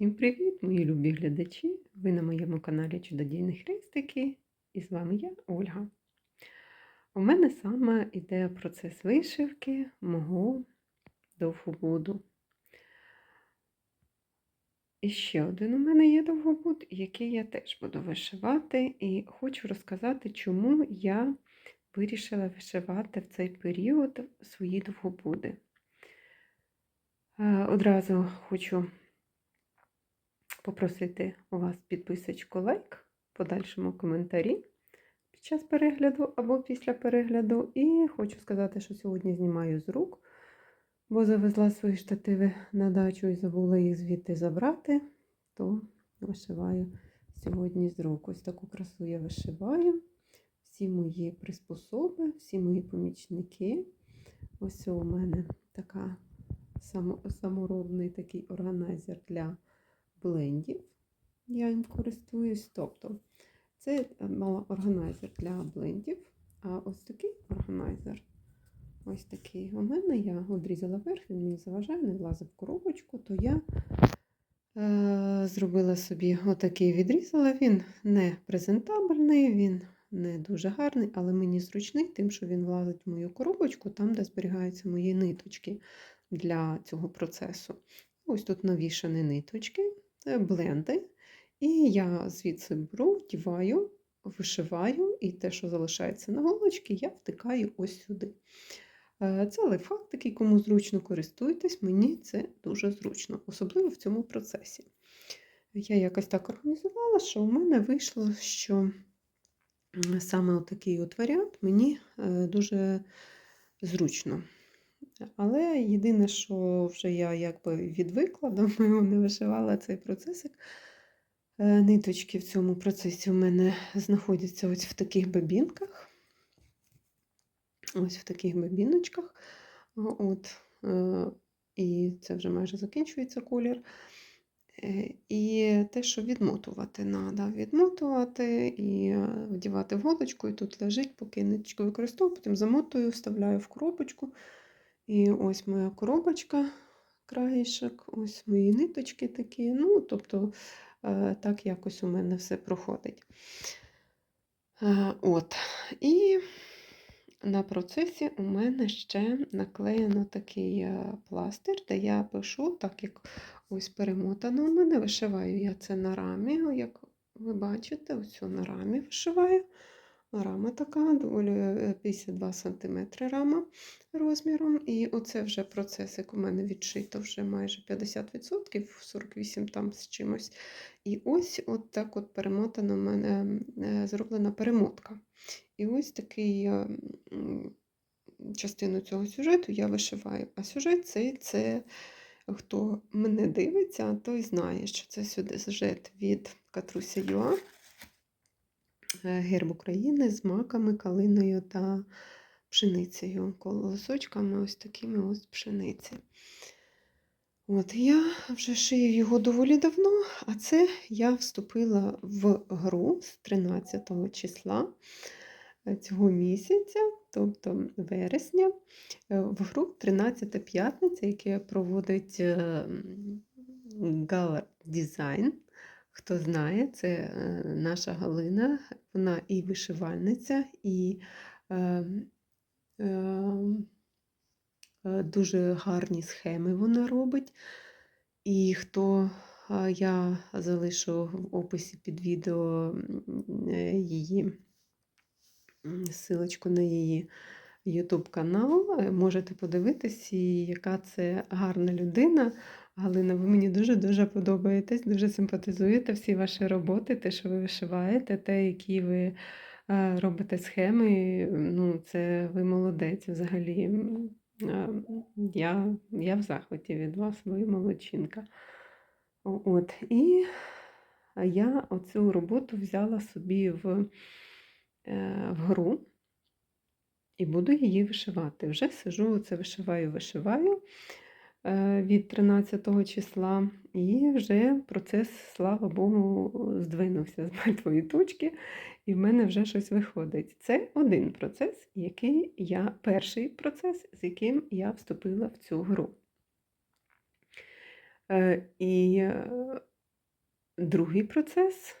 Всім привіт, мої любі глядачі! Ви на моєму каналі Чудодійні Хрестики, і з вами я, Ольга. У мене саме йде процес вишивки мого довгобуду. І ще один у мене є довгобуд, який я теж буду вишивати, і хочу розказати, чому я вирішила вишивати в цей період свої довгобуди. Е, Одразу хочу попросити у вас підписочку лайк, в подальшому коментарі під час перегляду або після перегляду. І хочу сказати, що сьогодні знімаю з рук, бо завезла свої штативи на дачу і забула їх звідти забрати, то вишиваю сьогодні з рук. Ось таку красу я вишиваю. Всі мої приспособи, всі мої помічники. Ось у мене така саморобний такий органайзер для блендів. Я їм користуюсь. Тобто це мала органайзер для блендів. А ось такий органайзер, ось такий у мене я одрізала верх, він мені заважає, не влазив в коробочку, то я е, зробила собі отакий відрізала. Він не презентабельний, він не дуже гарний, але мені зручний, тим, що він влазить в мою коробочку, там, де зберігаються мої ниточки для цього процесу. Ось тут навішані ниточки, бленди. І я звідси беру, вдіваю, вишиваю, і те, що залишається на голочці, я втикаю ось сюди. Е, це лайфхак такий, кому зручно користуйтесь, мені це дуже зручно, особливо в цьому процесі. Я якось так організувала, що у мене вийшло, що саме такий от варіант мені е, дуже зручно. Але єдине, що вже я якби відвикла, давно не вишивала цей процесик. Е, ниточки в цьому процесі у мене знаходяться ось в таких бабінках. Ось в таких бабіночках. От, е, І це вже майже закінчується колір. Е, і те, що відмотувати треба, відмотувати і вдівати в голочку, і тут лежить, поки ниточку використовую, потім замотую, вставляю в коробочку. І ось моя коробочка, краєшок, ось мої ниточки такі. Ну, тобто, е, так якось у мене все проходить. Е, от. І на процесі у мене ще наклеєно такий е, пластир, де я пишу, так як ось перемотано у мене, вишиваю я це на рамі, як ви бачите, ось на рамі вишиваю. Рама така, доволі 52 см рама розміром. І оце вже процесик у мене відшито вже майже 50%, 48 там з чимось. І ось от так от перемотана у мене е, зроблена перемотка. І ось такий е, частину цього сюжету я вишиваю. А сюжет цей це. Хто мене дивиться, той знає, що це сюжет від Катруся Юа. Е, герб України з маками, калиною та пшеницею, колосочками ось такими ось пшениці. От Я вже шию його доволі давно, а це я вступила в гру з 13 числа е, цього місяця, тобто вересня, е, в гру 13 п'ятниця, яке проводить Gala Design. Хто знає, це е, наша Галина, вона і вишивальниця, і е, е, дуже гарні схеми вона робить. І хто я залишу в описі під відео її силочку на її YouTube канал, можете подивитись, яка це гарна людина. Галина, ви мені дуже-дуже подобаєтесь, дуже симпатизуєте всі ваші роботи, те, що ви вишиваєте, те, які ви е, робите схеми. Ну, Це ви молодець взагалі. Я я в захваті від вас, ви молодчинка. От, І я оцю роботу взяла собі в, е, в гру і буду її вишивати. Вже сижу, це вишиваю, вишиваю. Е, від 13 числа, і вже процес, слава Богу, здвинувся з мертвої точки, і в мене вже щось виходить. Це один процес, який я, перший процес, з яким я вступила в цю гру. Е, і е, другий процес,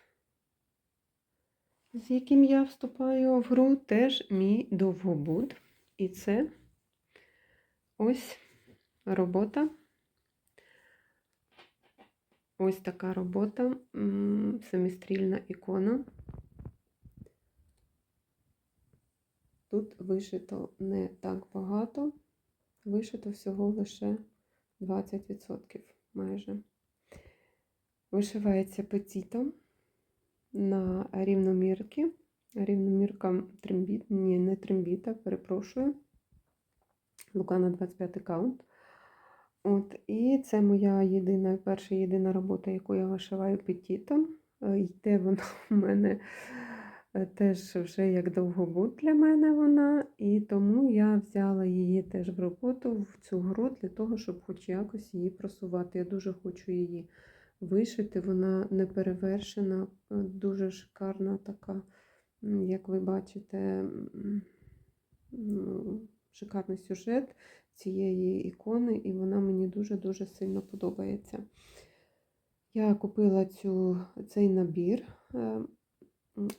з яким я вступаю в гру, теж мій довгобуд. І це ось робота. Ось така робота, м, семистрільна ікона. Тут вишито не так багато, вишито всього лише 20% майже. Вишивається петітом на рівномірки. Рівномірка трембіт, ні, не трембіта, перепрошую. Лукана 25 каунт. От, і це моя єдина, перша єдина робота, яку я вишиваю петітом. Йде вона в мене е, теж вже як довгобуд для мене вона, і тому я взяла її теж в роботу в цю гру для того, щоб хоч якось її просувати. Я дуже хочу її вишити. Вона не перевершена, е, дуже шикарна така, як ви бачите, шикарний сюжет цієї ікони, і вона мені дуже-дуже сильно подобається. Я купила цю, цей набір е,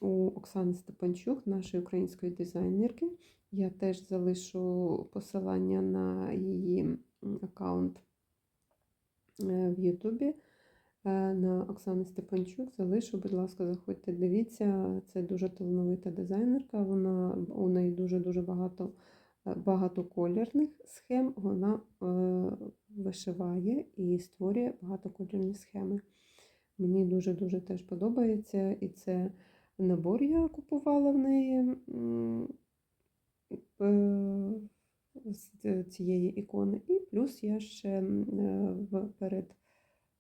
у Оксани Степанчук, нашої української дизайнерки. Я теж залишу посилання на її аккаунт е, в Ютубі. е, На Оксани Степанчук залишу, будь ласка, заходьте, дивіться. Це дуже талановита дизайнерка. Вона у неї дуже-дуже багато е, багатоколірних схем. Вона е, вишиває і створює багатоколірні схеми. Мені дуже-дуже теж подобається. І це набор я купувала в неї е, з цієї ікони. І плюс я ще перед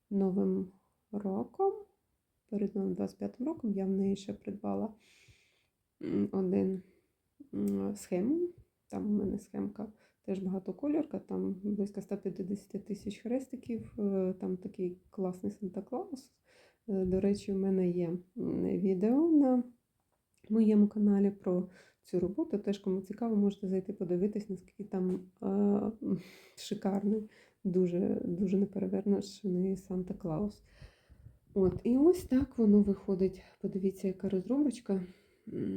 Новим роком, перед новим 25 роком я в неї ще придбала один схему. Там у мене схемка теж багатокольорка, там близько 150 тисяч хрестиків, е, там такий класний Санта-Клаус. Е, До речі, у мене є відео на моєму каналі про цю роботу. Теж кому цікаво, можете зайти подивитись, наскільки там е, шикарний, дуже, дуже неперевершений Санта-Клаус. От, і ось так воно виходить. Подивіться, яка розробочка.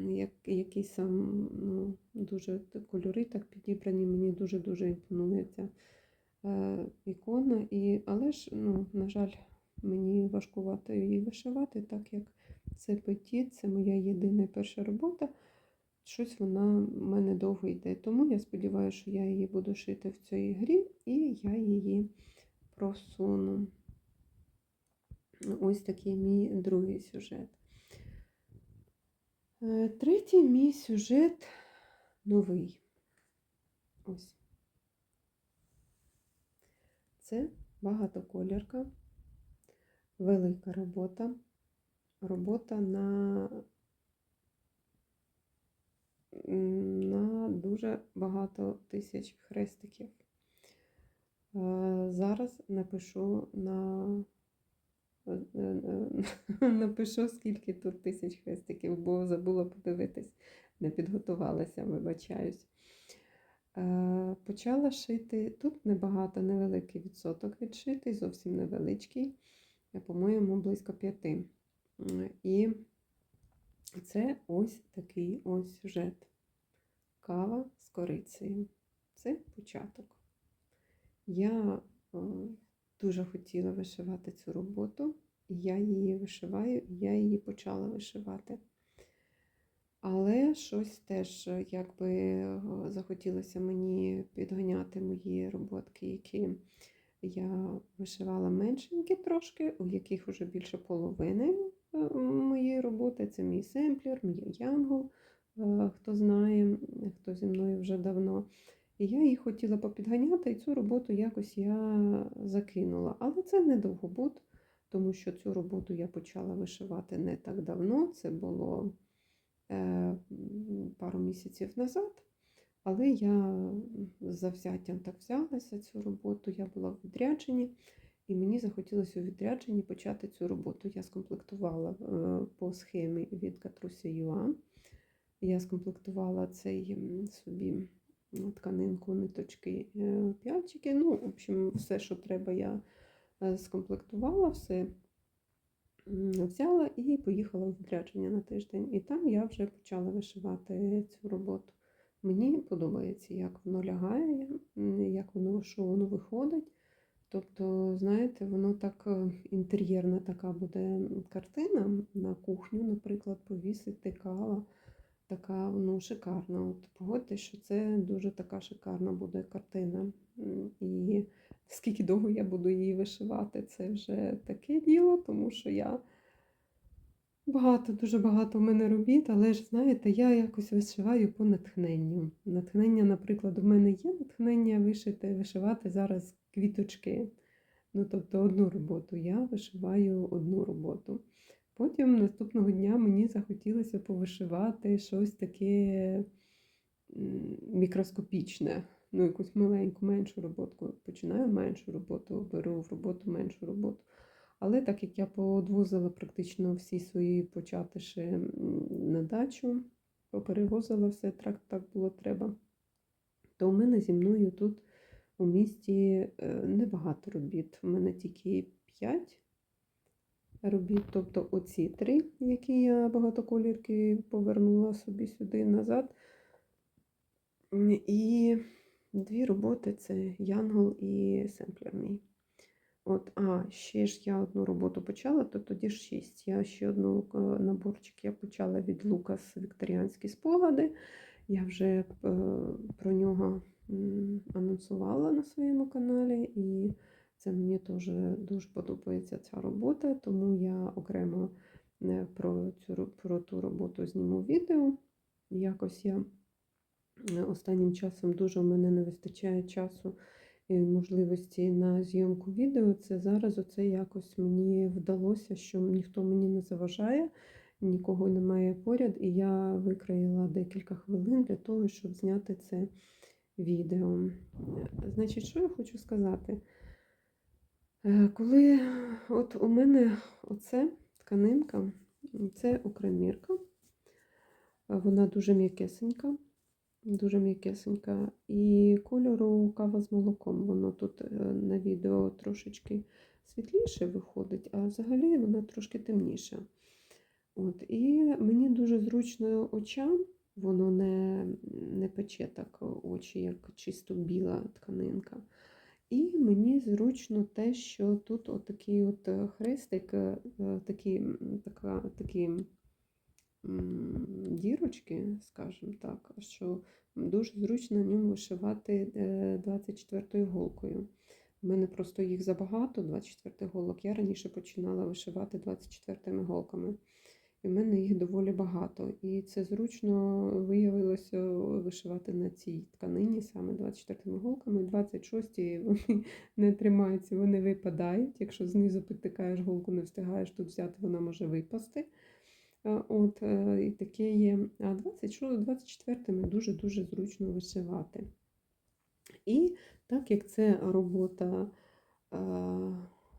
Як, який сам ну, дуже кольори так підібрані, мені дуже-дуже імпонує ця е, ікона. І, але ж, ну, на жаль, мені важкувато її вишивати, так як це петіт, це моя єдина перша робота. Щось вона в мене довго йде. Тому я сподіваюся, що я її буду шити в цій грі, і я її просуну. Ось такий мій другий сюжет. Е, Третій мій сюжет новий. Ось. Це багатоколірка, велика робота. Робота на, на дуже багато тисяч хрестиків. Е, Зараз напишу на напишу, скільки тут тисяч хрестиків, бо забула подивитись, не підготувалася, вибачаюсь. Е, Почала шити. Тут небагато, невеликий відсоток відшитий, зовсім невеличкий, е, по-моєму, близько п'яти. І це ось такий ось сюжет. Кава з корицею. Це початок. Я е, дуже хотіла вишивати цю роботу, я її вишиваю, я її почала вишивати. Але щось теж якби е, захотілося мені підганяти мої роботки, які я вишивала меншенькі трошки, у яких вже більше половини е, моєї роботи. Це мій семплер, мій янгол, е, хто знає, хто зі мною вже давно. І я її хотіла попідганяти, і цю роботу якось я закинула. Але це не довгобуд, тому що цю роботу я почала вишивати не так давно. Це було е, пару місяців назад. Але я з завзяттям так взялася цю роботу. Я була в відрядженні, і мені захотілося у відрядженні почати цю роботу. Я скомплектувала е, по схемі від Катруся Юа. Я скомплектувала цей собі тканинку, ниточки, е, п'яльчики. Ну, в общем, все, що треба, я е, скомплектувала, все взяла і поїхала у відрядження на тиждень. І там я вже почала вишивати цю роботу. Мені подобається, як воно лягає, як воно, що воно виходить. Тобто, знаєте, воно так е, інтер'єрна така буде картина на кухню, наприклад, повісити кава. Така ну, шикарна. От погодьтесь, що це дуже така шикарна буде картина. І скільки довго я буду її вишивати, це вже таке діло, тому що я багато, дуже багато в мене робіт, але ж знаєте, я якось вишиваю по натхненню. Натхнення, наприклад, у мене є натхнення вишити, вишивати зараз квіточки. Ну, тобто одну роботу. Я вишиваю одну роботу. Потім наступного дня мені захотілося повишивати щось таке мікроскопічне, ну, якусь маленьку, меншу роботку. Починаю меншу роботу, беру в роботу меншу роботу. Але так як я поодвозила практично всі свої початиші на дачу, поперевозила все, так, так було треба, то у мене зі мною тут у місті е, небагато робіт. У мене тільки 5 робіт, тобто оці три, які я багатоколірки повернула собі сюди назад. І дві роботи це Янгол і Семплер мій. От, а, ще ж я одну роботу почала, то тоді ж шість. Я ще одну е, наборчик я почала від Лукас Вікторіанські спогади. Я вже е, про нього анонсувала на своєму каналі, і це мені теж дуже подобається ця робота, тому я окремо е, про цю про ту роботу зніму відео. Якось я е, останнім часом дуже в мене не вистачає часу і можливості на зйомку відео. Це зараз оце якось мені вдалося, що ніхто мені не заважає, нікого немає поряд, і я викроїла декілька хвилин для того, щоб зняти це відео. Значить, що я хочу сказати? Е, Коли от у мене оце тканинка, це окремірка, вона дуже м'якесенька, дуже м'якесенька. І кольору кава з молоком. Воно тут е, на відео трошечки світліше виходить, а взагалі вона трошки темніша. От, і мені дуже зручно очам, воно не, не пече так очі, як чисто біла тканинка. І мені зручно те, що тут отакий от е, хрестик, е, е, такі, така, такі дірочки, скажімо так, що дуже зручно на ньому вишивати 24 голкою. У мене просто їх забагато, 24 голок. Я раніше починала вишивати 24 голками. І в мене їх доволі багато. І це зручно виявилося вишивати на цій тканині саме 24 голками. 26 вони не тримаються, вони випадають. Якщо знизу підтикаєш голку, не встигаєш тут взяти, вона може випасти. От, е, і таке є. А 26, 24 дуже-дуже зручно вишивати. І так як це робота е,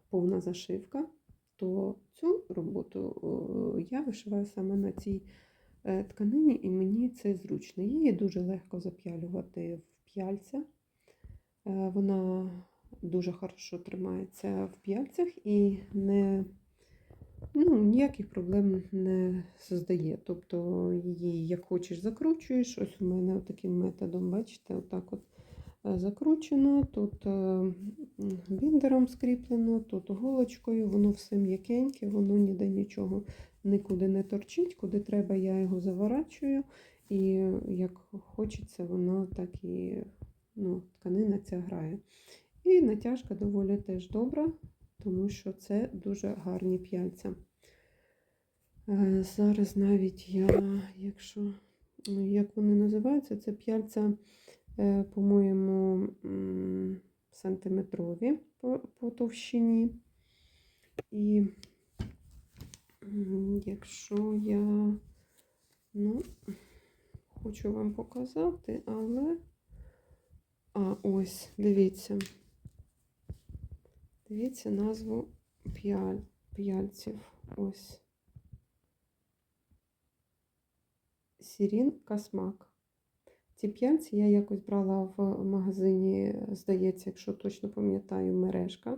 повна зашивка, то цю роботу я вишиваю саме на цій е, тканині, і мені це зручно. Її дуже легко зап'ялювати в п'яльця. Е, Вона дуже хорошо тримається в п'яльцях і не, ну, ніяких проблем не создає. Тобто її, як хочеш, закручуєш. Ось у мене таким методом, бачите, отак от закручено, тут е, біндером скріплено, тут голочкою, воно все м'якеньке, воно ніде нічого нікуди не торчить, куди треба, я його заворачую. І як хочеться, воно так і ну, тканина ця грає. І натяжка доволі теж добра, тому що це дуже гарні п'яльця. Е, Зараз навіть я, якщо, ну, як вони називаються, це п'яльця, по-моєму, сантиметрові по, по товщині. І якщо я, ну, хочу вам показати, але. А, ось, дивіться. Дивіться назву п'яль, п'яльців. Ось. Сірін Касмак. Ці п'яльці я якось брала в магазині, здається, якщо точно пам'ятаю, мережка.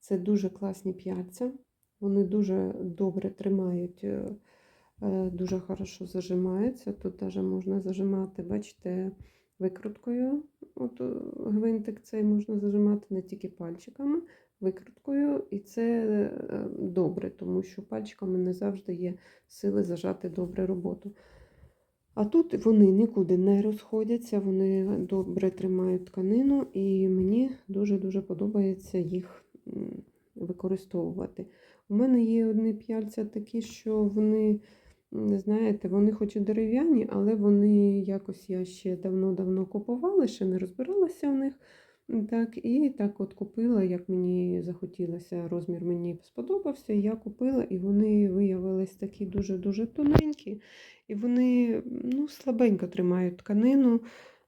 Це дуже класні п'яльця. Вони дуже добре тримають, е, е, дуже хорошо зажимаються. Тут навіть можна зажимати, бачите, викруткою. От е, гвинтик цей можна зажимати не тільки пальчиками, викруткою. І це добре, тому що пальчиками не завжди є сили зажати добре роботу. А тут вони нікуди не розходяться, вони добре тримають тканину, і мені дуже-дуже подобається їх використовувати. У мене є одні п'яльця такі, що вони, не знаєте, вони хоч і дерев'яні, але вони якось я ще давно-давно купувала, ще не розбиралася в них. Так, і так от купила, як мені захотілося, розмір мені сподобався. Я купила, і вони виявились такі дуже-дуже тоненькі. І вони ну, слабенько тримають тканину.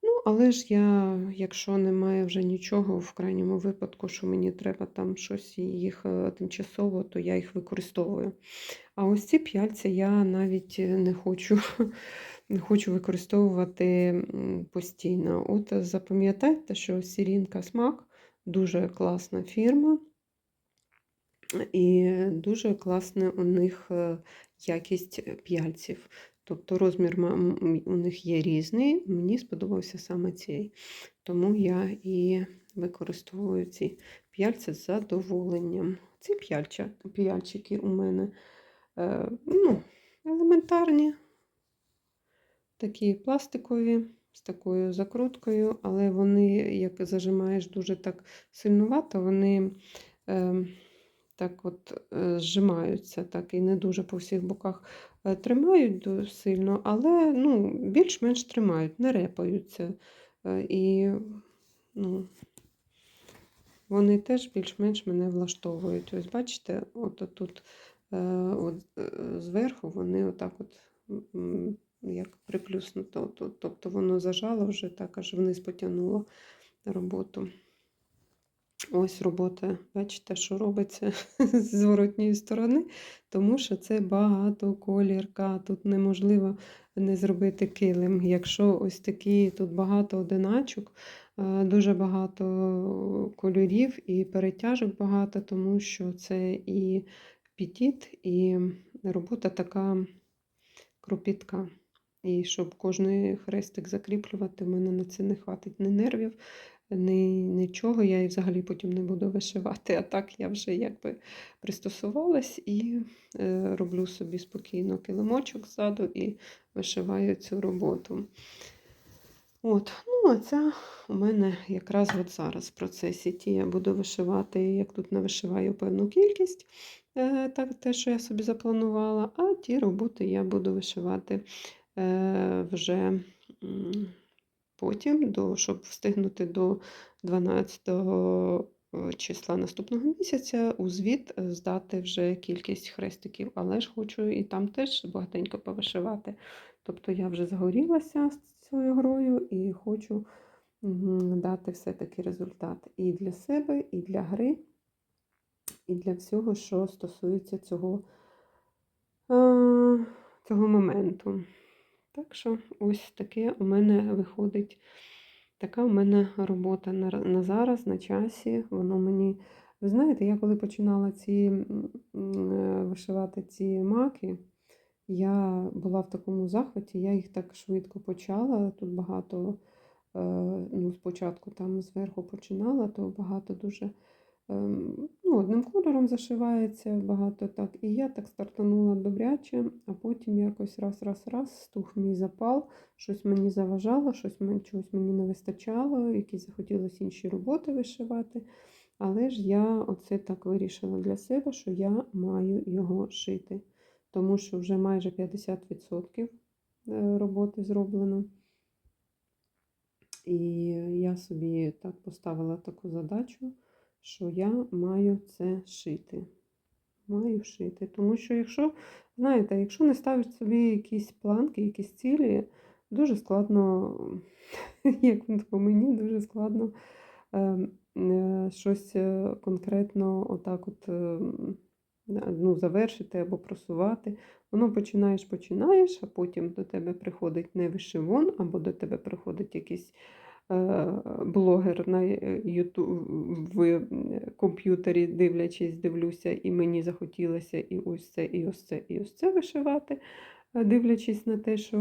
Ну, але ж я, якщо немає вже нічого, в крайньому випадку, що мені треба там щось їх е, тимчасово, то я їх використовую. А ось ці п'яльця я навіть не хочу, хочу використовувати постійно. От запам'ятайте, що Сірінка Смак дуже класна фірма. І дуже класна у них е, якість п'яльців. Тобто розмір у них є різний. Мені сподобався саме цей. Тому я і використовую ці п'яльця з задоволенням. Ці п'яльчики у мене е, ну, елементарні, такі пластикові, з такою закруткою, але вони, як зажимаєш дуже так сильнувато, вони. Е, так от е, зжимаються, так і не дуже по всіх боках е, тримають сильно, але ну, більш-менш тримають, не репаються. Е, І ну, вони теж більш-менш мене влаштовують. Ось бачите, от тут е, от, е, зверху вони отак от як приплюснуто. Тобто воно зажало вже так, аж вниз потягнуло роботу. Ось робота, бачите, що робиться з зворотньої сторони, тому що це багатоколірка. Тут неможливо не зробити килим. Якщо ось такі, тут багато одиначок, е, дуже багато кольорів і перетяжок багато, тому що це і пітіт, і робота така кропітка. І щоб кожний хрестик закріплювати, в мене на це не хватить ні нервів, ні, нічого. Я і взагалі потім не буду вишивати. А так я вже якби пристосувалась і е, роблю собі спокійно килимочок ззаду і вишиваю цю роботу. От, ну, а ця у мене якраз от зараз в процесі ті я буду вишивати, як тут навишиваю певну кількість, е, так, те, що я собі запланувала, а ті роботи я буду вишивати вже потім, до, щоб встигнути до 12 е, числа наступного місяця у звіт е, здати вже кількість хрестиків, але ж хочу і там теж багатенько повишивати. Тобто я вже загорілася з цією грою і хочу дати все-таки результат і для себе, і для гри, і для всього, що стосується цього, е, цього моменту. Так що ось таке у мене виходить. Така у мене робота на, на зараз, на часі. Воно мені. Ви знаєте, я коли починала ці е, вишивати ці маки, я була в такому захваті, я їх так швидко почала. Тут багато, е, ну, спочатку там зверху починала, то багато дуже ну, одним кольором зашивається, багато так. І я так стартанула добряче, а потім якось раз-раз-раз стух мій запал, щось мені заважало, щось мен- чогось мені не вистачало, якісь захотілося інші роботи вишивати. Але ж я оце так вирішила для себе, що я маю його шити тому що вже майже 50% е, роботи зроблено. І я собі так поставила таку задачу, що я маю це шити. Маю шити. Тому що, якщо, знаєте, якщо не ставити собі якісь планки, якісь цілі, дуже складно, як по мені, дуже складно е, е, щось е, конкретно отак от. е, ну, завершити або просувати. Воно починаєш, починаєш, а потім до тебе приходить не вишивон, або до тебе приходить якийсь блогер на в е, комп'ютері, дивлячись, дивлюся, і мені захотілося і ось це, і ось це, і ось це вишивати. Е, Дивлячись на те, що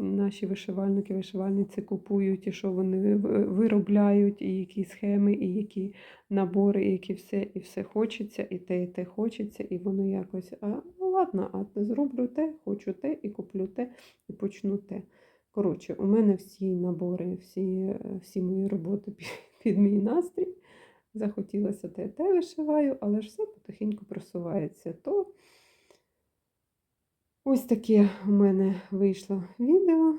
наші вишивальники, вишивальниці купують, і що вони виробляють, і які схеми, і які набори, і які все, і все хочеться, і те, і те хочеться, і воно якось, а ну ладно, а зроблю те, хочу те, і куплю те, і почну те. Коротше, у мене всі набори, всі, всі мої роботи під, мій настрій. Захотілося те, те вишиваю, але ж все потихеньку просувається. То ось таке у мене вийшло відео.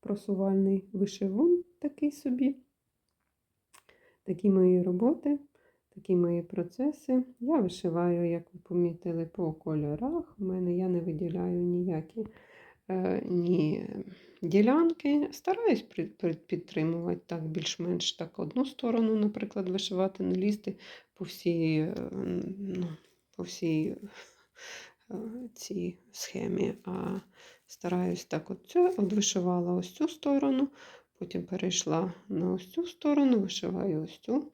Просувальний вишивун такий собі. Такі мої роботи, такі мої процеси. Я вишиваю, як ви помітили, по кольорах. У мене я не виділяю ніякі ні ділянки. Стараюсь підтримувати так більш-менш так одну сторону, наприклад, вишивати, не лізти по всій, е, ну, по всій е, цій схемі. А стараюсь так от це, от вишивала ось цю сторону, потім перейшла на ось цю сторону, вишиваю ось цю.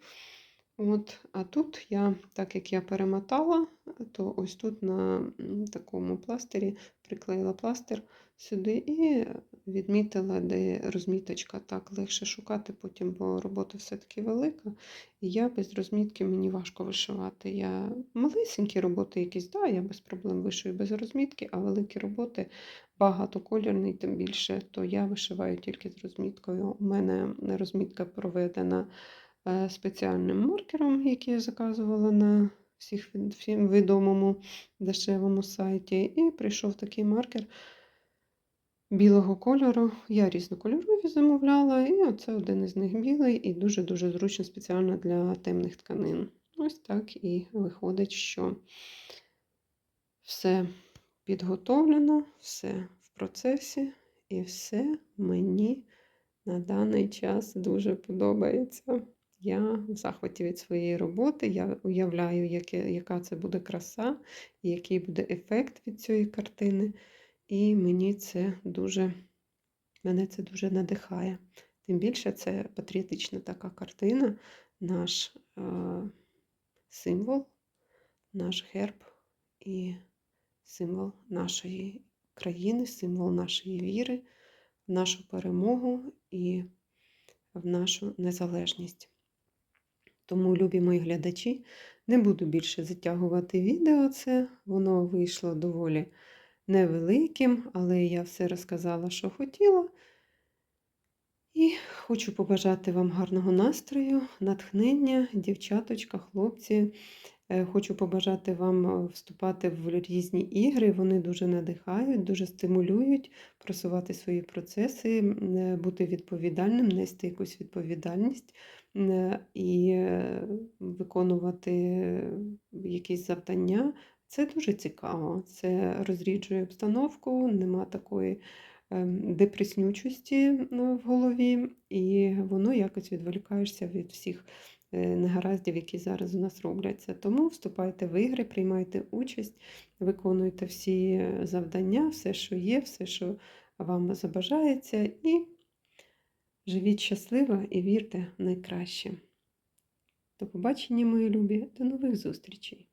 От, а тут я, так як я перемотала, то ось тут на такому пластирі приклеїла пластир сюди і відмітила, де розміточка. Так легше шукати потім, бо робота все-таки велика. І я без розмітки мені важко вишивати. Я малесенькі роботи якісь, да, я без проблем вишию без розмітки, а великі роботи багатокольорні, тим більше, то я вишиваю тільки з розміткою. У мене розмітка проведена спеціальним маркером, який я заказувала на всіх всім відомому дешевому сайті. І прийшов такий маркер білого кольору. Я різнокольорові замовляла, і оце один із них білий, і дуже-дуже зручно спеціально для темних тканин. Ось так і виходить, що все підготовлено, все в процесі, і все мені на даний час дуже подобається. Я в захваті від своєї роботи. Я уявляю, яке, яка це буде краса, і який буде ефект від цієї картини. І мені це дуже, мене це дуже надихає. Тим більше це патріотична така картина, наш е, символ, наш герб і символ нашої країни, символ нашої віри, нашу перемогу і в нашу незалежність. Тому, любі мої глядачі, не буду більше затягувати відео. Це воно вийшло доволі невеликим, але я все розказала, що хотіла. І хочу побажати вам гарного настрою, натхнення, дівчаточка, хлопці. Е, Хочу побажати вам е, вступати в різні ігри. Вони дуже надихають, дуже стимулюють просувати свої процеси, е, бути відповідальним, нести якусь відповідальність і е, виконувати е, якісь завдання. Це дуже цікаво. Це розріджує обстановку, нема такої ем, депреснючості ну, в голові, і воно якось відволікаєшся від всіх е, негараздів, які зараз у нас робляться. Тому вступайте в ігри, приймайте участь, виконуйте всі е, завдання, все, що є, все, що вам забажається, і живіть щасливо і вірте в найкраще. До побачення, мої любі, до нових зустрічей!